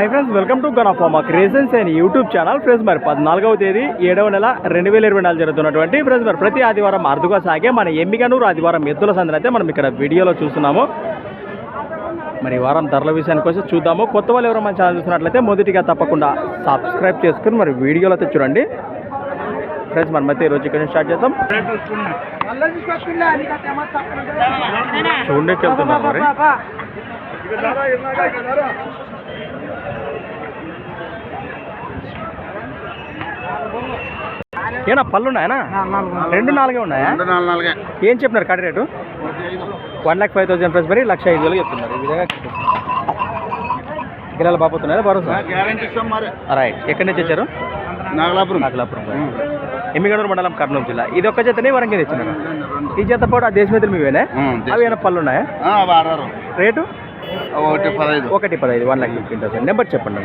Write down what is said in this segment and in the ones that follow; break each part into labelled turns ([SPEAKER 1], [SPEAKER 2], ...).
[SPEAKER 1] High friends welcome to గనఫామా creations and YouTube channel friends మరి పద్నాలుగవ తేదీ ఏడవ నెల రెండు వేల ఇరవై నాలుగు జరుగుతున్నటువంటి ఫ్రెండ్స్ మరి ప్రతి ఆదివారం అరుదుగా సాగే మన ఎమ్మిగనూరు ఆదివారం ఎద్దుల సందడి అయితే మనం ఇక్కడ వీడియోలో చూస్తున్నాము. మరి ఈ వారం ధరల విషయానికి వచ్చి చూద్దాము. కొత్త వాళ్ళు ఎవరో మన ఛానల్ చూసినట్లయితే మొదటిగా తప్పకుండా సబ్స్క్రైబ్ చేసుకుని మరి వీడియోలో అయితే చూడండి. ఫ్రెండ్స్ మనం అయితే ఈరోజు ఇక్కడ స్టార్ట్ చేద్దాం. చూడండి వెళ్తున్నాం మరి? ఏనా పళ్ళు ఉన్నాయనా రెండు నాలుగే ఉన్నాయా? ఏం చెప్పినారు కడి rate? One lakh five thousand price మరి లక్ష ఐదు వేలు చెప్తున్నారు. ఈ విధంగా గిరాల బాబోతున్నారా భరోసా?
[SPEAKER 2] గ్యారంటీ ఇస్తాం మరి.
[SPEAKER 1] రైట్ ఎక్కడి నుంచి వచ్చారు?
[SPEAKER 2] నాగలాపురం.
[SPEAKER 1] నాగలాపురం. ఎమ్మిగనూరు మండలం కర్నూలు జిల్లా. ఇది ఒక్క జతనే వరంగల్ తెచ్చినారు? ఈ జత పాటు ఆ దేశమిత్రులు మీవేనా? అవి ఏమైనా పళ్ళు ఉన్నాయా రేటు?
[SPEAKER 2] ఒకటి పదహైదు.
[SPEAKER 1] ఒకటి పదహైదు one lakh fifteen thousand number చెప్పండి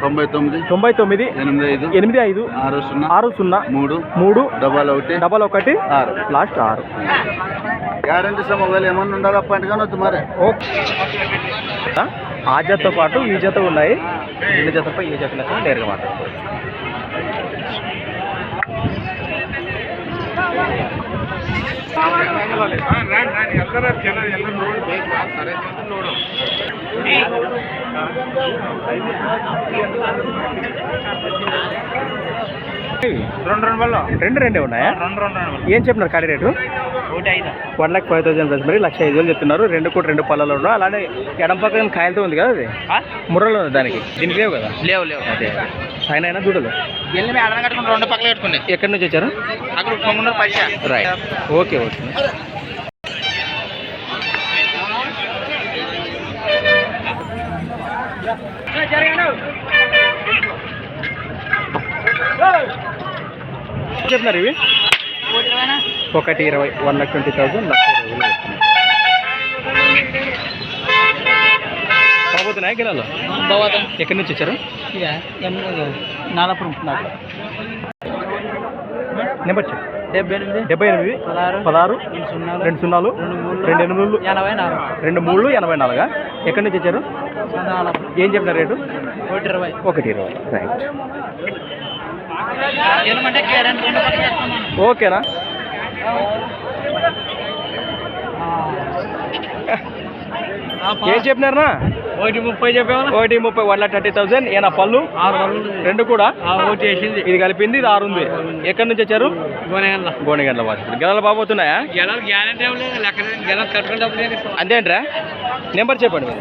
[SPEAKER 2] తొంభై తొమ్మిది
[SPEAKER 1] తొంభై తొమ్మిది
[SPEAKER 2] ఎనిమిది ఐదు
[SPEAKER 1] ఎనిమిది ఐదు
[SPEAKER 2] ఆరు సున్నా
[SPEAKER 1] ఆరు సున్నా
[SPEAKER 2] మూడు
[SPEAKER 1] మూడు
[SPEAKER 2] డబల్ ఒకటి
[SPEAKER 1] డబల్ ఒకటి
[SPEAKER 2] ఆరు.
[SPEAKER 1] లాస్ట్ ఆరు.
[SPEAKER 2] గ్యారంటీ ఇస్తాం ఒకవేళ ఏమన్నా ఉండదు అప్పటి కానీ వద్దు మరి.
[SPEAKER 1] ఓకే. ఆ జతతో పాటు ఈ జత ఉన్నాయి. ఈ జతపై ఈ జత లెక్క నేరుగా మాట్లాడుకోవచ్చు.
[SPEAKER 2] రెండు రెండు వల్ల
[SPEAKER 1] రెండు రెండే ఉన్నాయా?
[SPEAKER 2] రెండు రెండు
[SPEAKER 1] ఏం చెప్పినారు కాడి rate? One lakh five thousand plus మరి లక్ష ఐదు వేలు చెప్తున్నారు. రెండు కూడా రెండు పళ్ళలో ఉన్నాయి అలానే ఎడం పక్కన కాయలతో ఉంది కదా అది? ముర్రలో ఉంది దానికి. దీనికి లేవు కదా?
[SPEAKER 2] లేవు లేవు.
[SPEAKER 1] అదే. సైన్ అయినా దూడలు
[SPEAKER 2] వెళ్ళి మీ అడన కట్టుకుని రెండు పక్కల
[SPEAKER 1] ఎక్కడి నుంచి వచ్చారు?
[SPEAKER 2] అక్కడ
[SPEAKER 1] రైట్ ఓకే ఓకే చెప్పినారు ఇవి? ఒకటి ఇరవై వన్ లాక్ ట్వంటీ థౌసండ్ లక్ష కాబోతున్నాయా గిలాలో? ఎక్కడి నుంచి వచ్చారు?
[SPEAKER 2] నాలపురం
[SPEAKER 1] నెంబర్ చెప్పు.
[SPEAKER 2] డెబ్బై ఎనిమిది
[SPEAKER 1] డెబ్బై ఎనిమిది
[SPEAKER 2] పదహారు
[SPEAKER 1] పదహారు
[SPEAKER 2] రెండు సున్నాలు
[SPEAKER 1] రెండు సున్నాలు
[SPEAKER 2] రెండు
[SPEAKER 1] ఎనిమిది
[SPEAKER 2] ఎనభై నాలుగు.
[SPEAKER 1] రెండు మూడు ఎనభై నాలుగా? ఎక్కడి నుంచి వచ్చారు? ఏం చెప్పిన రేటు?
[SPEAKER 2] ఒకటి ఇరవై.
[SPEAKER 1] ఒకటి ఇరవై రైట్. ఓకేనా? ఏం చెప్పినారనా?
[SPEAKER 2] ఒకటి ముప్పై చెప్పేవాళ్ళు?
[SPEAKER 1] ఒకటి ముప్పై వన్ లాక్ థర్టీ థౌసండ్. ఏనా పళ్ళు? రెండు కూడా?
[SPEAKER 2] ఒకటి వేసింది
[SPEAKER 1] ఇది కలిపింది ఇది ఆరు ఉంది. ఎక్కడి నుంచి వచ్చారు? గోనెగండ్ల వాసి గెలలు బాబోతున్నాయా
[SPEAKER 2] గెలాలు గ్యారంటీ గెలాలు కట్టుకుని
[SPEAKER 1] అంతేంట్రా? నెంబర్ చెప్పండి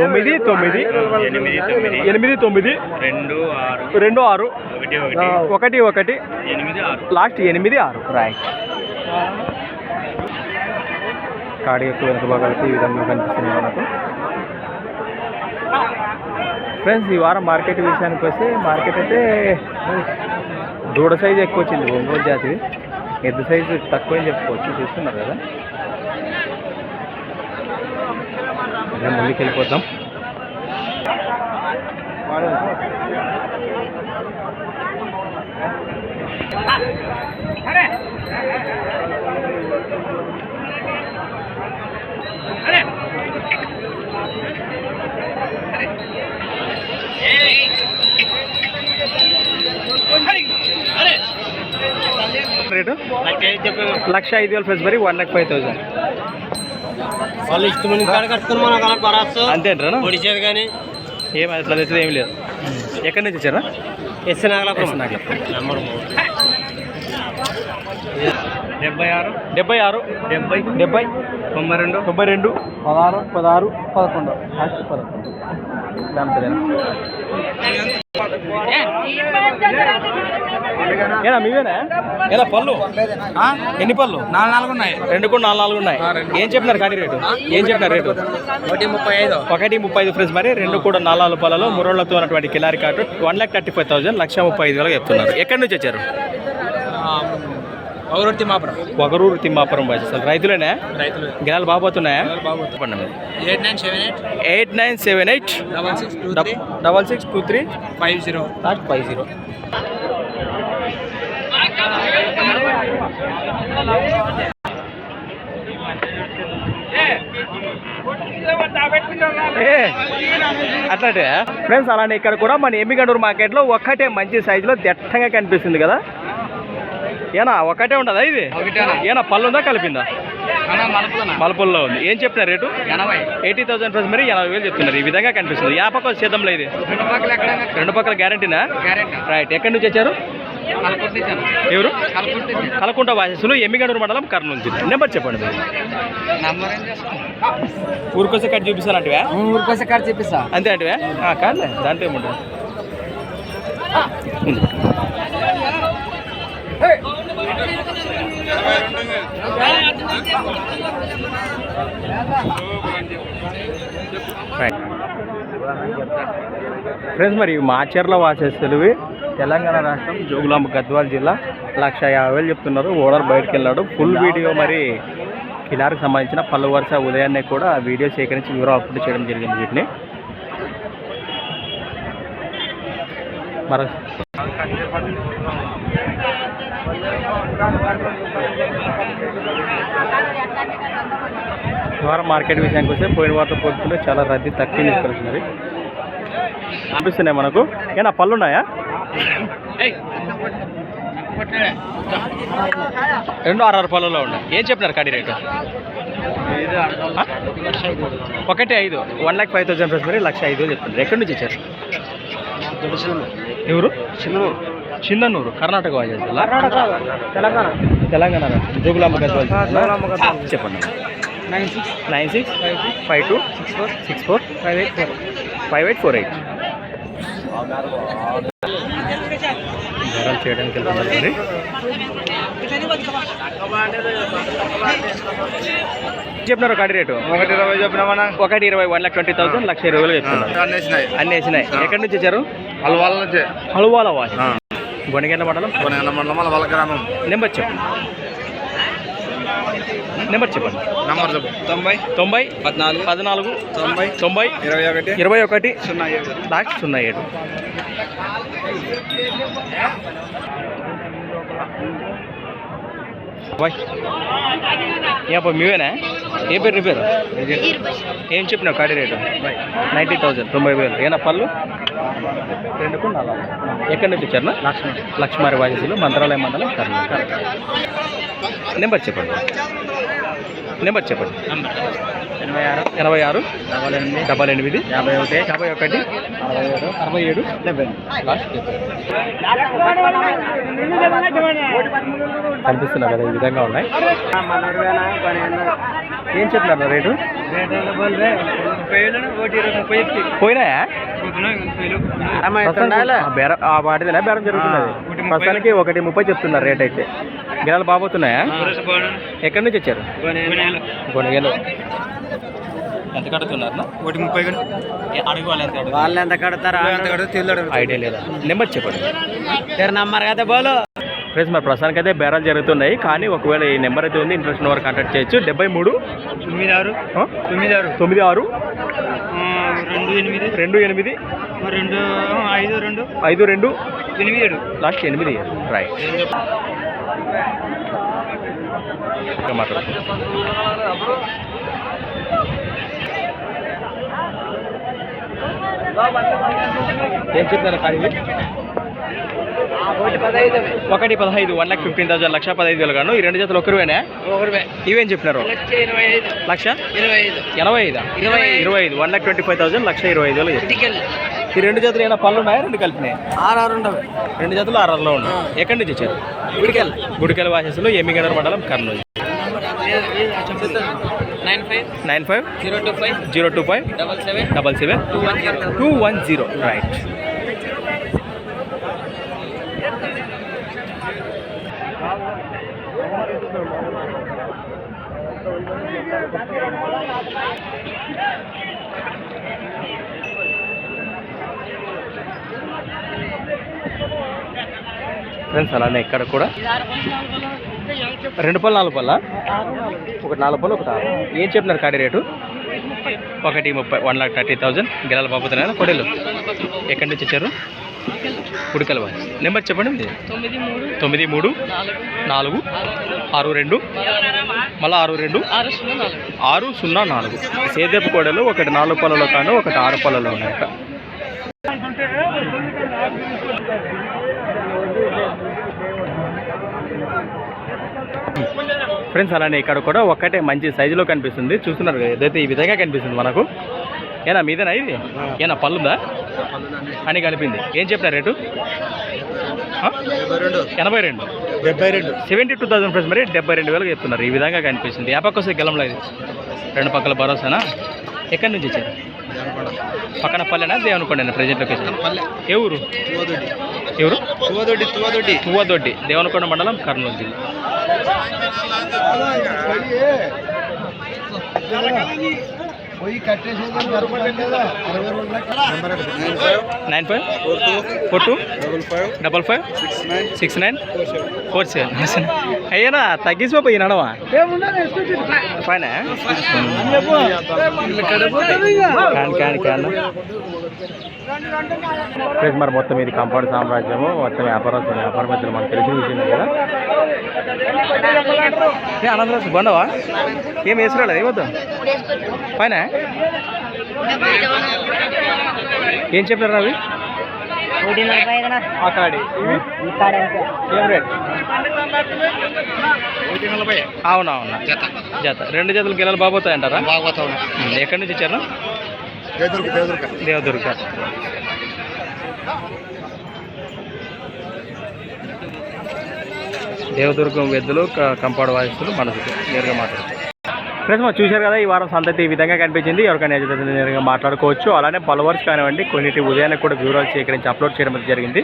[SPEAKER 1] తొమ్మిది తొమ్మిది ఎనిమిది తొమ్మిది.
[SPEAKER 2] రెండు ఆరు.
[SPEAKER 1] రెండు ఆరు.
[SPEAKER 2] ఒకటి
[SPEAKER 1] ఒకటి. ఒకటి
[SPEAKER 2] ఎనిమిది ఆరు.
[SPEAKER 1] లాస్ట్ ఎనిమిది ఆరు. రైట్ కాడి ఎక్కువ వెనుక భాగాలకి ఈ విధంగా కనిపిస్తుంది మనకు. ఫ్రెండ్స్ ఈ వారం మార్కెట్ విషయానికి వస్తే మార్కెట్ అయితే దూడ సైజు ఎక్కువ వచ్చింది ఒంగోలు జాతి ఎద్దు సైజు తక్కువ అని చెప్పుకోవచ్చు చూస్తున్నారు కదా. ముందుకు వెళ్ళిపోతాం రేటు? లక్ష ఐదు వేలు ప్లస్ మరి వన్ లాక్ ఫైవ్ థౌసండ్.
[SPEAKER 2] వాళ్ళు ఇష్టమైన కట్టుకుని మనం కనుక పరాసు?
[SPEAKER 1] అంతేంటారా
[SPEAKER 2] పొడిచేది కానీ
[SPEAKER 1] ఏం అట్లా తెచ్చదు ఏం లేదు. ఎక్కడి నుంచి వచ్చారా?
[SPEAKER 2] ఎస్ నాగలాపురం.
[SPEAKER 1] నాగలాపురం.
[SPEAKER 2] డెబ్బై ఆరు.
[SPEAKER 1] డెబ్బై ఆరు.
[SPEAKER 2] డెబ్బై.
[SPEAKER 1] డెబ్బై.
[SPEAKER 2] తొంభై రెండు.
[SPEAKER 1] తొంభై రెండు. పదహారు. పదహారు. పదకొండు. లాస్ట్ పదకొండు. ఏనా మీవేనా? ఏనా పళ్ళు? ఎన్ని పళ్ళు?
[SPEAKER 2] నాలుగు నాలుగు ఉన్నాయి
[SPEAKER 1] రెండు కూడా నాలుగు నాలుగు ఉన్నాయి. ఏం చెప్పినారు కాడి రేటు? ఏం చెప్పినారు రేటు?
[SPEAKER 2] ఒకటి ముప్పై ఐదు.
[SPEAKER 1] ఒకటి ముప్పై ఐదు ఫ్రెండ్స్ మరి రెండు కూడా నాలుగు నాలుగు పళ్ళలో మురళ్ళతో ఉన్నటువంటి కిలారి card. One lakh thirty five thousand లక్ష ముప్పై ఐదు వేలకు చెప్తున్నారు. ఎక్కడి నుంచి వచ్చారు?
[SPEAKER 2] ఒకరొట్టి మాపురం
[SPEAKER 1] ఒకరూరు తిమ్మాపురం బాయ్ అసలు రైతులేనా?
[SPEAKER 2] రైతులు.
[SPEAKER 1] గిరాలు చెప్పండి మీరు
[SPEAKER 2] eight nine seven eight.
[SPEAKER 1] Eight nine seven eight.
[SPEAKER 2] Double six two
[SPEAKER 1] double six two three.
[SPEAKER 2] Five zero.
[SPEAKER 1] Last five zero అట్లాంటి ఫ్రెండ్స్ అలానే ఇక్కడ కూడా మన ఎమ్మిగడూరు మార్కెట్లో ఒక్కటే మంచి సైజులో దట్టంగా కనిపిస్తుంది కదా. ఏనా ఒకటే ఉండదా ఇది? ఏనా పళ్ళు ఉందా కలిపిందా మలపుల్లో ఉంది. ఏం చెప్తున్నారు రేటు? ఎయిటీ థౌసండ్ ప్లస్ మరి ఎనభై వేలు చెప్తున్నారు. ఈ విధంగా కనిపిస్తుంది. యా పక్క సిద్ధంలో ఇది.
[SPEAKER 2] రెండు పక్కల
[SPEAKER 1] గ్యారంటీనా?
[SPEAKER 2] గ్యారెంటీ.
[SPEAKER 1] రైట్. ఎక్కడి నుంచి వచ్చారు? ఎవరు? కలకుంట వాసస్సులు ఎమ్మిగడూరు మండలం కర్నూలు నుంచి నెంబర్ చెప్పండి మీరు. ఊరికొస్తే కట్ చూపిస్తానంటివా
[SPEAKER 2] ఊరికోసే కాడ చెప్పిస్తా
[SPEAKER 1] అంతే అంటివా? కాదులే. దాంట్లో ఏముంటుంది? ఫ్రెండ్స్ మరి మాచర్ల వాసేస్తులువి తెలంగాణ రాష్ట్రం జోగులాంబ గద్వాల జిల్లా. లక్ష యాభై వేలు చెప్తున్నారు. ఓనర్ బయటకు వెళ్ళాడు. ఫుల్ వీడియో మరి కిలార్కి సంబంధించిన పలు వరుస ఉదయాన్నే కూడా వీడియో సేకరించి వివరాలు అప్లోడ్ చేయడం జరిగింది వీటిని. మరి మార్కెట్ విషయానికి వస్తే పోయిన వారితో పోల్చుకుంటే చాలా రద్దీ తక్కువ తీసుకొచ్చినది అనిపిస్తున్నాయి మనకు. ఏనా పళ్ళు ఉన్నాయా రెండు ఆరు పళ్ళలో ఉన్నాయి. ఏం చెప్పినారు కడి రేటు? ఒకటి ఐదు. One lakh five thousand rupees మరి లక్ష ఐదు చెప్తున్నారు. ఎక్కడి నుంచి వచ్చారు ఎవరు?
[SPEAKER 2] చిన్నూరు
[SPEAKER 1] చిందన్నూరు కర్ణాటక
[SPEAKER 2] తెలంగాణ.
[SPEAKER 1] తెలంగాణ. జోగులాంబ గద్వాల్. చెప్పండి.
[SPEAKER 2] Nine six.
[SPEAKER 1] Nine six
[SPEAKER 2] five two six four.
[SPEAKER 1] Six four
[SPEAKER 2] five eight four.
[SPEAKER 1] Five eight four eight. ధరలు చేయడానికి వెళ్తున్నారండి చెప్పినారు ఒకటి రేటు?
[SPEAKER 2] ఒకటి ఇరవై చెప్పినామన్నా
[SPEAKER 1] ఒకటి ఇరవై వన్ లాక్ ట్వంటీ థౌసండ్ లక్ష ఇరవై వేలు చెప్తున్నారు
[SPEAKER 2] అన్నేసినాయి
[SPEAKER 1] అన్ని వేసినాయి. ఎక్కడి నుంచి వచ్చారు?
[SPEAKER 2] వాళ్ళ నుంచి.
[SPEAKER 1] హలువాల వాసి గొనగెండ మండలం?
[SPEAKER 2] కొనగల మండలం వాళ్ళ వాళ్ళ గ్రామం.
[SPEAKER 1] నెంబర్ చెప్పండి నెంబర్ చెప్పండి.
[SPEAKER 2] నంబర్ చెప్పు. తొంభై
[SPEAKER 1] తొంభై
[SPEAKER 2] పద్నాలుగు
[SPEAKER 1] పద్నాలుగు
[SPEAKER 2] తొంభై
[SPEAKER 1] తొంభై
[SPEAKER 2] ఇరవై ఒకటి
[SPEAKER 1] ఇరవై ఒకటి
[SPEAKER 2] సున్నా ఏడు.
[SPEAKER 1] లాక్ సున్నా ఏడు. ఏపా మీవేనా? ఏ పేరు నీ పేరు? ఏం చెప్పినావు కాడి రేటు? నైంటీ థౌజండ్ తొంభై వేలు. ఏనా పళ్ళు? రెండుకు నాలుగు. ఎక్కడి నుంచి వచ్చారు లక్ష్మీ. లక్ష్మారి వాజీసులు మంత్రాలయం మండలం కర్నూలు. నెంబర్ చెప్పండి. నెంబర్ చెప్పండి.
[SPEAKER 2] ఎనభై ఆరు.
[SPEAKER 1] ఎనభై ఆరు.
[SPEAKER 2] డబల్ ఎనిమిది.
[SPEAKER 1] డబల్ ఎనిమిది.
[SPEAKER 2] యాభై ఒకటి.
[SPEAKER 1] యాభై ఒకటి.
[SPEAKER 2] అరవై ఏడు.
[SPEAKER 1] అరవై ఏడు.
[SPEAKER 2] డెబ్బై.
[SPEAKER 1] లాస్ట్ కనిపిస్తున్నా కదా ఈ విధంగా ఉన్నాయి. ఏం చెప్పినారు రేటు? పోయినాయా? బేరం జరుగుతున్నది. ప్రస్తుతానికి ఒకటి ముప్పై చెప్తున్నారు రేట్ అయితే. గిరాలు బాబోతున్నాయా ఎక్కడి నుంచి వచ్చారు? గొనగేలు ఎంత కడుతున్నారు
[SPEAKER 2] ఒకటి ముప్పై
[SPEAKER 1] అడుగు వాళ్ళు ఎంత
[SPEAKER 2] కడతారా? ఎంత కడితే తెలియదు
[SPEAKER 1] ఐడియా లేదా? నెంబర్ చెప్పండి.
[SPEAKER 2] నంబర్ కదా బోలు.
[SPEAKER 1] ఫ్రెండ్స్ మరి ప్రస్తుతానికి అయితే బేరాలు జరుగుతున్నాయి కానీ ఒకవేళ ఈ నెంబర్ అయితే ఉంది ఇంట్రెస్ట్ ఉన్న వారు కాంటాక్ట్ చేయొచ్చు. డెబ్బై మూడు.
[SPEAKER 2] తొమ్మిది ఆరు? తొమ్మిది ఆరు.
[SPEAKER 1] తొమ్మిది ఆరు.
[SPEAKER 2] రెండు ఎనిమిది.
[SPEAKER 1] రెండు ఎనిమిది.
[SPEAKER 2] రెండు ఐదు రెండు.
[SPEAKER 1] ఐదు రెండు.
[SPEAKER 2] ఎనిమిది ఏడు.
[SPEAKER 1] లాస్ట్ ఎనిమిది. రైట్ ఏం కానీ ఇది?
[SPEAKER 2] ఒకటి పదహైదు.
[SPEAKER 1] వన్ లాక్ ఫిఫ్టీన్ థౌసండ్ లక్ష పదహైదు వేలు గాను. ఈ రెండు జతలు ఒకరివేనా? ఇవేం చెప్పినారు?
[SPEAKER 2] లక్ష ఇరవై ఐదు. ఇరవై ఐదు. ఇరవై ఐదు.
[SPEAKER 1] One lakh twenty five thousand లక్ష ఇరవై ఐదు వేలు ఈ రెండు జతలు ఏమైనా పళ్ళు ఉన్నాయా? రెండు కలిపినాయి?
[SPEAKER 2] ఆరు ఆరు ఉండవు.
[SPEAKER 1] రెండు జతలు ఆరులో ఉన్నాయి. ఎక్కడి నుంచి వచ్చారు?
[SPEAKER 2] ఇటుకెళ్ళి
[SPEAKER 1] గుడికెల వాసస్సులు ఎమ్మిగనర్ మండలం Kurnool.
[SPEAKER 2] Nine five.
[SPEAKER 1] Nine five
[SPEAKER 2] zero two five.
[SPEAKER 1] Zero two five
[SPEAKER 2] double seven.
[SPEAKER 1] Double seven
[SPEAKER 2] two one zero.
[SPEAKER 1] Two one zero. Right. Friends అలానే ఇక్కడ కూడా. రెండు పళ్ళు నాలుగు పళ్ళ? ఒకటి నాలుగు పళ్ళు ఒకటి ఆరు. ఏం చెప్పినారు కాడి రేటు? ఒకటి ముప్పై వన్ లాక్ థర్టీ థౌజండ్. గిరాల బాబుతున్నాయి కొడేలు. ఎక్కడి నుంచి వచ్చారు? ఉడకల నెంబర్ చెప్పండి
[SPEAKER 3] తొమ్మిది మూడు నాలుగు
[SPEAKER 1] ఆరు రెండు మళ్ళీ ఆరు రెండు
[SPEAKER 3] ఆరు సున్నా నాలుగు.
[SPEAKER 1] ఆరు కోడలు ఒకటి నాలుగు పళ్ళలో కాను ఒకటి ఆరు పళ్ళలో ఉన్నాయట ఫ్రెండ్స్ అలానే ఇక్కడ కూడా ఒక్కటే మంచి సైజులో కనిపిస్తుంది. చూస్తున్నారు ఏదైతే ఈ విధంగా కనిపిస్తుంది మనకు. ఏనా మీదేనా ఇది? ఏనా పళ్ళుందా? అని కలిపింది. ఏం చెప్పిన రేటు? ఎనభై రెండు.
[SPEAKER 2] డెబ్బై రెండు.
[SPEAKER 1] సెవెంటీ టూ థౌసండ్ ఫ్రెండ్స్ మరి డెబ్బై రెండు వేలకు చెప్తున్నారు. ఈ విధంగా కనిపిస్తుంది. ఏ పక్క వస్తే గెలంలో ఇది. రెండు పక్కల భరోసానా? ఎక్కడి నుంచి వచ్చారు పక్కన పల్లెనా? దేవనకొండ ప్రజెంట్ లొకేషన్ ఏ ఊరు? ఎవరు?
[SPEAKER 2] తువదొడ్డి తువదొడ్డి
[SPEAKER 1] పువ్వదొడ్డి దేవనకొండ మండలం కర్నూలు జిల్లా.
[SPEAKER 2] పోయి కట్టేసి
[SPEAKER 1] nine five four two
[SPEAKER 2] double five
[SPEAKER 1] double five
[SPEAKER 2] six nine
[SPEAKER 1] six nine
[SPEAKER 2] four seven
[SPEAKER 1] four seven అయ్యానా తగ్గించిపోయి నడవా? ఫైన్ కాని కాని కాను ఫ్రెండ్స్ మరి మొత్తం ఇది కంపౌండ్ సామ్రాజ్యము మొత్తం వ్యాపారస్తులు వ్యాపార మధ్యలో మనకు తెలిసిన విషయం కదా. ఏ అనంతరాజు బాగున్నావా ఏం వేసుకురాలేదు? ఏమవుతావు పైన ఏం అవి సేమ్ రేట్ అవునవును. జత. రెండు జతలు గిన్నెలు బాగోతాయి అంటారా ఎక్కడి నుంచి
[SPEAKER 2] పేదరుక
[SPEAKER 1] దేవదుర్గ. దేవదుర్గం వెద్దులు కంపౌండ్ వాయిస్తులు మనసు నేరుగా మాట్లాడుతారు. ఫ్రెండ్స్ మనం చూశారు కదా ఈ వారం సంతతి ఈ విధంగా కనిపించింది. ఎవరికైనా ఏదైతే నేరుగా మాట్లాడుకోవచ్చు. అలానే ఫాలోవర్స్ కానివ్వండి కొన్నిటి ఉదయాన్నే కూడా వివరాలు సేకరించి అప్లోడ్ చేయడం జరిగింది.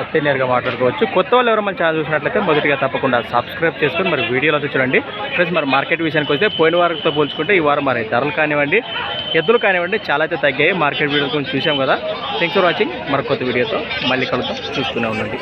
[SPEAKER 1] అతే నేరుగా మాట్లాడుకోవచ్చు. కొత్త వాళ్ళు ఎవరు మన ఛానల్ చూసినట్లయితే మొదటిగా తప్పకుండా సబ్స్క్రైబ్ చేసుకొని మరి వీడియోలో చూడండి. ఫ్రెండ్స్ మరి మార్కెట్ విషయానికి వస్తే పోయిన వారంతో పోల్చుకుంటే ఈ వారం మరి ధరలు కానివ్వండి ఎద్దులు కానివ్వండి చాలా అయితే తగ్గాయి. మార్కెట్ వీడియో కొంచెం చూసాం కదా. థ్యాంక్స్ ఫర్ వాచింగ్ మరి కొత్త వీడియోతో మళ్ళీ కలుద్దాం. చూస్తూనే ఉండండి.